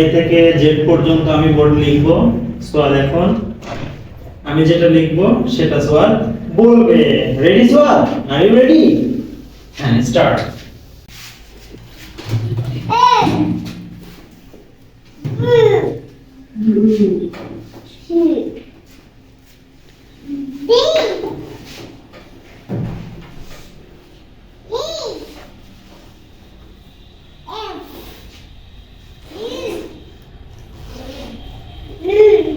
এ থেকে জেড পর্যন্ত আমি বোর্ড লিখব সোয়াল এখন। আমি যেটা লিখব, সেটা সোয়াল বলবে। রেডি সোয়াল আর ইউ রেডি হ্যাঁ স্টার্ট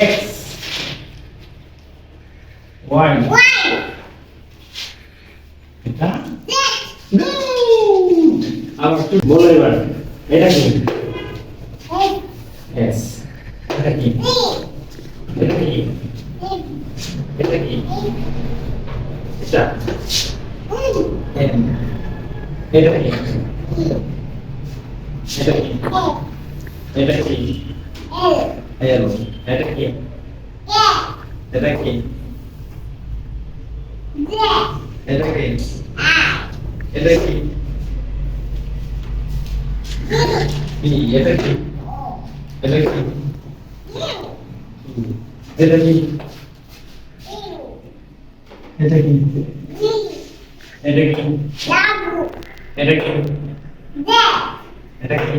X. Y. এটা গুড আবার একটু বলো এবার এটা কি এস এটা কি এটা কি এটা কি এটা এম এটা কি এটা কি এটা কি এল এটা কি এটা কি এটা কি এটা কি বি এটা কি এটা কি এটা কি এটা কি এটা কি এটা কি এটা কি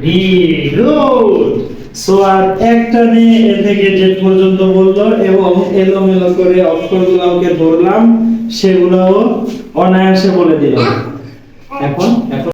ভি গুড সো আর একটা নিয়ে এ থেকে জেড পর্যন্ত বলল এবং এলোমেলো করে অক্ষরগুলো ওকে ধরলাম সেগুলোও অনায়াসে বলে দিলাম এখন এখন